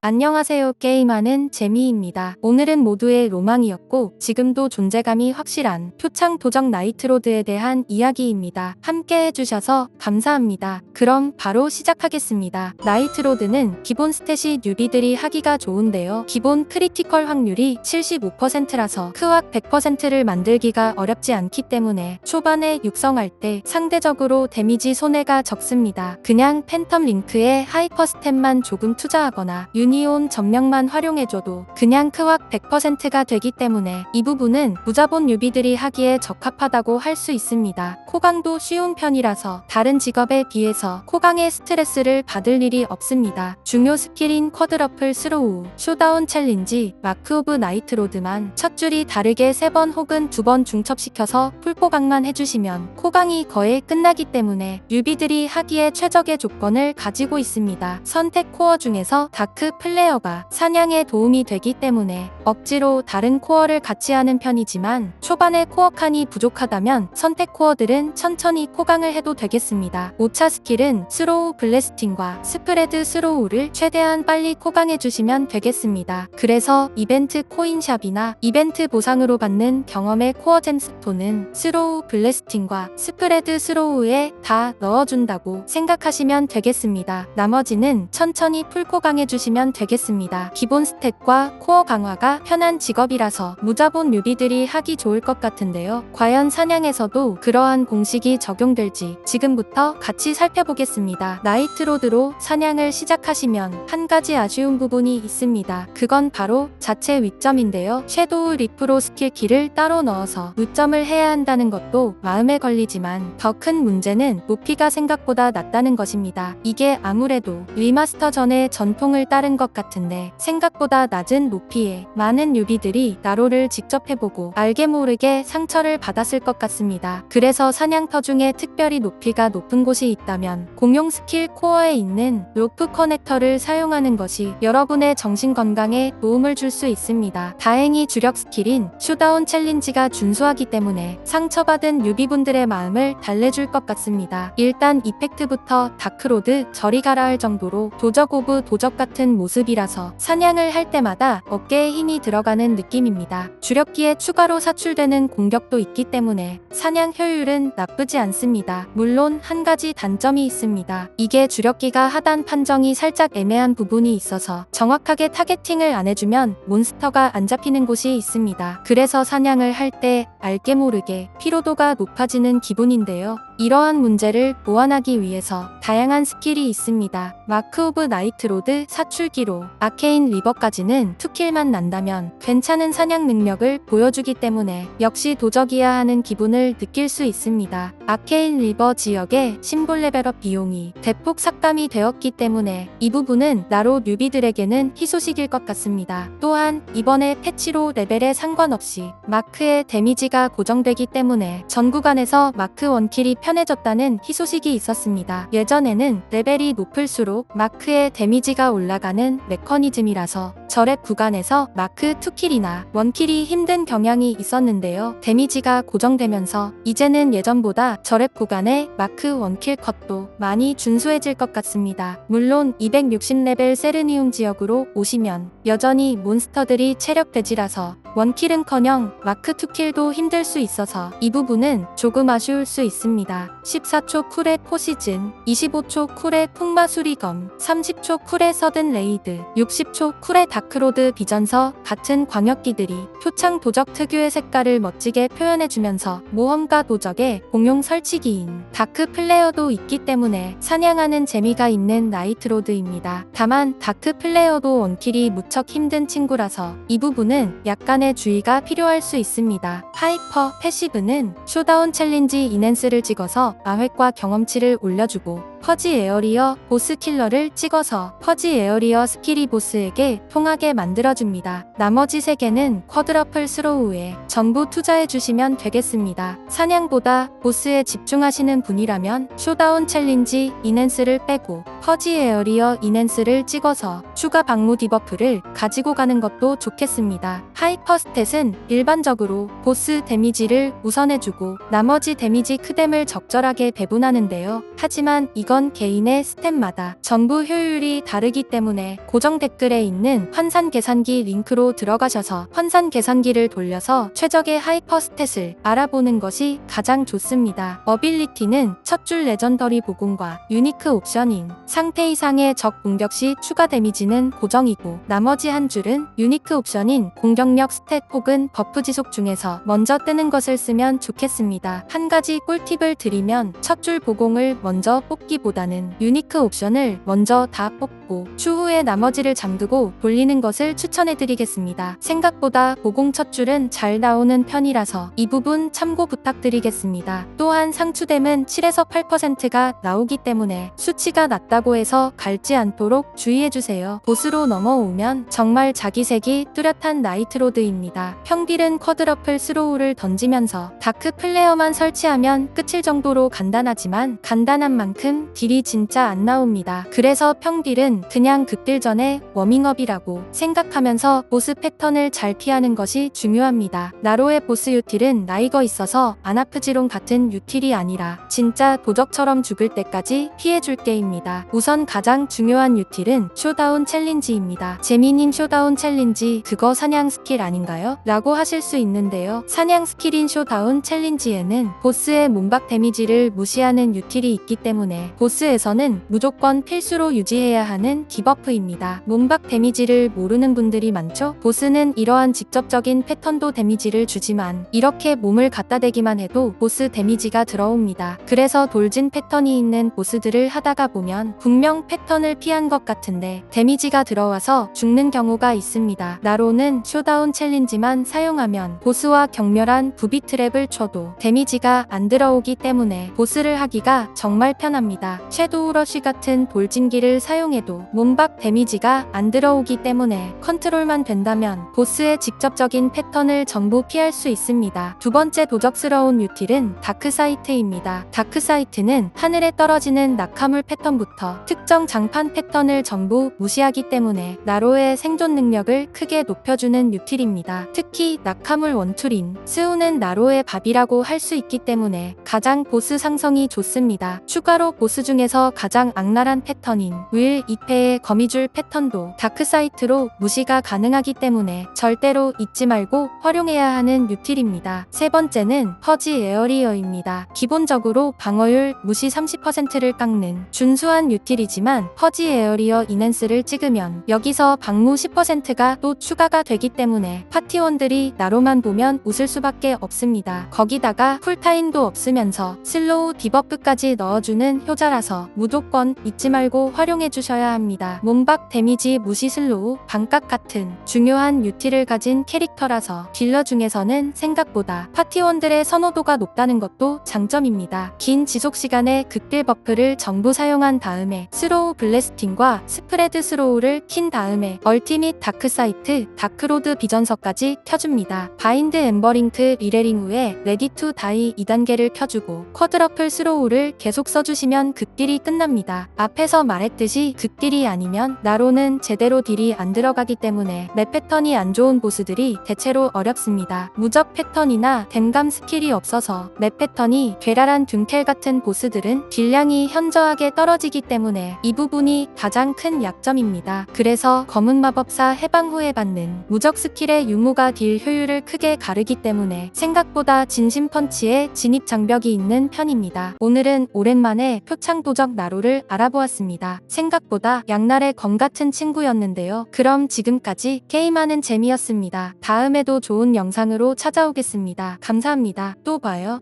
안녕하세요. 게임하는 재미입니다. 오늘은 모두의 로망이었고 지금도 존재감이 확실한 표창 도적 나이트로드에 대한 이야기입니다. 함께 해주셔서 감사합니다. 그럼 바로 시작하겠습니다. 나이트로드는 기본 스탯이 뉴비들이 하기가 좋은데요. 기본 크리티컬 확률이 75%라서 크왁 100%를 만들기가 어렵지 않기 때문에 초반에 육성할 때 상대적으로 데미지 손해가 적습니다. 그냥 팬텀 링크에 하이퍼 스탯만 조금 투자하거나 유 니온 점령만 활용해줘도 그냥 크왁 100%가 되기 때문에 이 부분은 무자본 유비들이 하기에 적합하다고 할 수 있습니다. 코강도 쉬운 편이라서 다른 직업에 비해서 코강의 스트레스를 받을 일이 없습니다. 중요 스킬인 쿼드러플 스로우, 쇼다운 챌린지, 마크 오브 나이트로드만 첫 줄이 다르게 3번 혹은 2번 중첩시켜서 풀코강만 해주시면 코강이 거의 끝나기 때문에 유비들이 하기에 최적의 조건을 가지고 있습니다. 선택 코어 중에서 다크 플레어가 사냥에 도움이 되기 때문에 억지로 다른 코어를 같이 하는 편이지만 초반에 코어 칸이 부족하다면 선택 코어들은 천천히 코강을 해도 되겠습니다. 5차 스킬은 스로우 블래스팅과 스프레드 스로우를 최대한 빨리 코강해 주시면 되겠습니다. 그래서 이벤트 코인샵이나 이벤트 보상으로 받는 경험의 코어 잼스톤은 스로우 블래스팅과 스프레드 스로우에 다 넣어준다고 생각하시면 되겠습니다. 나머지는 천천히 풀코강해 주시면 되겠습니다. 기본 스탯과 코어 강화가 편한 직업이라서 무자본 뮤비들이 하기 좋을 것 같은데요. 과연 사냥에서도 그러한 공식이 적용될지 지금부터 같이 살펴보겠습니다. 나이트로드로 사냥을 시작하시면 한 가지 아쉬운 부분이 있습니다. 그건 바로 자체 위점인데요. 섀도우 리프로 스킬 키를 따로 넣어서 위점을 해야 한다는 것도 마음에 걸리지만 더 큰 문제는 높이가 생각보다 낮다는 것입니다. 이게 아무래도 리마스터 전에 전통을 따른 것 같은데 생각보다 낮은 높이에 많은 유비들이 나로를 직접 해보고 알게 모르게 상처를 받았을 것 같습니다. 그래서 사냥터 중에 특별히 높이가 높은 곳이 있다면 공용 스킬 코어에 있는 로프 커넥터를 사용하는 것이 여러분의 정신 건강에 도움을 줄 수 있습니다. 다행히 주력 스킬인 슈다운 챌린지가 준수하기 때문에 상처받은 유비분들의 마음을 달래줄 것 같습니다. 일단 이펙트부터 다크로드 저리 가라 할 정도로 도적 오브 도적 같은 모습 이라서 사냥을 할 때마다 어깨에 힘이 들어가는 느낌입니다. 주력기에 추가로 사출되는 공격도 있기 때문에 사냥 효율은 나쁘지 않습니다. 물론 한 가지 단점이 있습니다. 이게 주력기가 하단 판정이 살짝 애매한 부분이 있어서 정확하게 타겟팅을 안 해주면 몬스터가 안 잡히는 곳이 있습니다. 그래서 사냥을 할 때 알게 모르게 피로도가 높아지는 기분인데요. 이러한 문제를 보완하기 위해서 다양한 스킬이 있습니다. 마크 오브 나이트로드 사출기 로 아케인 리버까지는 투킬만 난다면 괜찮은 사냥 능력을 보여주기 때문에 역시 도적이야 하는 기분을 느낄 수 있습니다. 아케인 리버 지역의 심볼 레벨업 비용이 대폭 삭감이 되었기 때문에 이 부분은 나로 뉴비들에게는 희소식일 것 같습니다. 또한 이번에 패치로 레벨에 상관없이 마크의 데미지가 고정되기 때문에 전 구간에서 마크 원킬이 편해졌다는 희소식이 있었습니다. 예전에는 레벨이 높을수록 마크의 데미지가 올라가는 메커니즘이라서 저랩 구간에서 마크 2킬이나 원킬이 힘든 경향이 있었는데요. 데미지가 고정되면서 이제는 예전보다 저랩 구간에 마크 원킬 컷도 많이 준수해질 것 같습니다. 물론 260레벨 세르니움 지역으로 오시면 여전히 몬스터들이 체력 대지라서 원킬은커녕 마크 2킬도 힘들 수 있어서 이 부분은 조금 아쉬울 수 있습니다. 14초 쿨의 포시즌, 25초 쿨의 풍마수리검, 30초 쿨의 서든 레이 드, 60초 쿨의 다크로드 비전서 같은 광역기들이 표창 도적 특유의 색깔을 멋지게 표현해주면서 모험가 도적의 공용 설치기인 다크 플레어도 있기 때문에 사냥하는 재미가 있는 나이트로드입니다. 다만 다크 플레어도 원킬이 무척 힘든 친구라서 이 부분은 약간의 주의가 필요할 수 있습니다. 하이퍼 패시브는 쇼다운 챌린지 이넨스를 찍어서 아획과 경험치를 올려주고 퍼지 에어리어 보스 킬러를 찍어서 퍼지 에어리어 스킬이 보스에게 통하게 만들어줍니다. 나머지 3개는 쿼드러플 스로우에 전부 투자해주시면 되겠습니다. 사냥보다 보스에 집중하시는 분이라면 쇼다운 챌린지 이넨스를 빼고 퍼지 에어리어 이넨스를 찍어서 추가 방무 디버프를 가지고 가는 것도 좋겠습니다. 하이퍼 스탯은 일반적으로 보스 데미지를 우선해주고 나머지 데미지 크뎀을 적절하게 배분하는데요. 하지만 이 이건 개인의 스탯마다 전부 효율이 다르기 때문에 고정 댓글에 있는 환산 계산기 링크로 들어가셔서 환산 계산기를 돌려서 최적의 하이퍼 스탯을 알아보는 것이 가장 좋습니다. 어빌리티는 첫 줄 레전더리 보공과 유니크 옵션인 상태 이상의 적 공격 시 추가 데미지는 고정이고 나머지 한 줄은 유니크 옵션인 공격력 스탯 혹은 버프 지속 중에서 먼저 뜨는 것을 쓰면 좋겠습니다. 한 가지 꿀팁을 드리면 첫 줄 보공을 먼저 뽑기 보다는 유니크 옵션을 먼저 다 뽑고 추후에 나머지를 잠그고 돌리는 것을 추천해 드리겠습니다. 생각보다 보공 첫 줄은 잘 나오는 편이라서 이 부분 참고 부탁드리겠습니다. 또한 상추댐은 7에서 8%가 나오기 때문에 수치가 낮다고 해서 갈지 않도록 주의해주세요. 보스로 넘어오면 정말 자기색이 뚜렷한 나이트로드입니다. 평딜은 쿼드러플 스로우를 던지면서 다크 플레어만 설치하면 끝일 정도로 간단하지만 간단한 만큼 딜이 진짜 안 나옵니다. 그래서 평딜은 그냥 극딜 전에 워밍업이라고 생각하면서 보스 패턴을 잘 피하는 것이 중요합니다. 나로의 보스 유틸은 나이거 있어서 안 아프지롱 같은 유틸이 아니라 진짜 도적처럼 죽을 때까지 피해줄 게입니다. 우선 가장 중요한 유틸은 쇼다운 챌린지입니다. 재민님 쇼다운 챌린지 그거 사냥 스킬 아닌가요? 라고 하실 수 있는데요. 사냥 스킬인 쇼다운 챌린지에는 보스의 몸박 데미지를 무시하는 유틸이 있기 때문에 보스에서는 무조건 필수로 유지해야 하는 디버프입니다. 몸박 데미지를 모르는 분들이 많죠? 보스는 이러한 직접적인 패턴도 데미지를 주지만 이렇게 몸을 갖다 대기만 해도 보스 데미지가 들어옵니다. 그래서 돌진 패턴이 있는 보스들을 하다가 보면 분명 패턴을 피한 것 같은데 데미지가 들어와서 죽는 경우가 있습니다. 나로는 쇼다운 챌린지만 사용하면 보스와 격렬한 부비 트랩을 쳐도 데미지가 안 들어오기 때문에 보스를 하기가 정말 편합니다. 섀도우 러쉬 같은 돌진기를 사용해도 몸박 데미지가 안 들어오기 때문에 컨트롤만 된다면 보스의 직접적인 패턴을 전부 피할 수 있습니다. 두 번째 도적스러운 유틸은 다크사이트입니다. 다크사이트는 하늘에 떨어지는 낙하물 패턴부터 특정 장판 패턴을 전부 무시하기 때문에 나로의 생존 능력을 크게 높여주는 유틸입니다. 특히 낙하물 원툴인 스우는 나로의 밥이라고 할 수 있기 때문에 가장 보스 상성이 좋습니다. 추가로 보스 중에서 가장 악랄한 패턴인 윌 2패의 거미줄 패턴도 다크사이트로 무시가 가능하기 때문에 절대로 잊지 말고 활용해야 하는 유틸입니다. 세 번째는 퍼지 에어리어입니다. 기본적으로 방어율 무시 30%를 깎는 준수한 유틸이지만 퍼지 에어리어 이넨스를 찍으면 여기서 방무 10%가 또 추가가 되기 때문에 파티원들이 나로만 보면 웃을 수밖에 없습니다. 거기다가 쿨타임도 없으면서 슬로우 디버프까지 넣어주는 효자 라서 무조건 잊지 말고 활용해 주셔야 합니다. 몸박 데미지 무시 슬로우, 반각 같은 중요한 유틸을 가진 캐릭터라서 딜러 중에서는 생각보다 파티원들의 선호도가 높다는 것도 장점입니다. 긴 지속 시간의 극딜 버프를 전부 사용한 다음에 스로우 블래스팅과 스프레드 스로우를 킨 다음에 얼티밋 다크사이트, 다크로드 비전서까지 켜줍니다. 바인드 엠버링크 리레링 후에 레디 투 다이 2단계를 켜주고 쿼드러플 스로우를 계속 써주시면 극딜이 끝납니다. 앞에서 말했듯이 극딜이 아니면 나로는 제대로 딜이 안 들어가기 때문에 맵 패턴이 안 좋은 보스들이 대체로 어렵습니다. 무적 패턴이나 댐감 스킬이 없어서 맵 패턴이 괴랄한 둔켈 같은 보스들은 딜량이 현저하게 떨어지기 때문에 이 부분이 가장 큰 약점입니다. 그래서 검은 마법사 해방 후에 받는 무적 스킬의 유무가 딜 효율을 크게 가르기 때문에 생각보다 진심 펀치에 진입 장벽이 있는 편입니다. 오늘은 오랜만에 표 창도적 나루를 알아보았습니다. 생각보다 양날의 검 같은 친구였는데요. 그럼 지금까지 게임하는 재미였습니다. 다음에도 좋은 영상으로 찾아오겠습니다. 감사합니다. 또 봐요.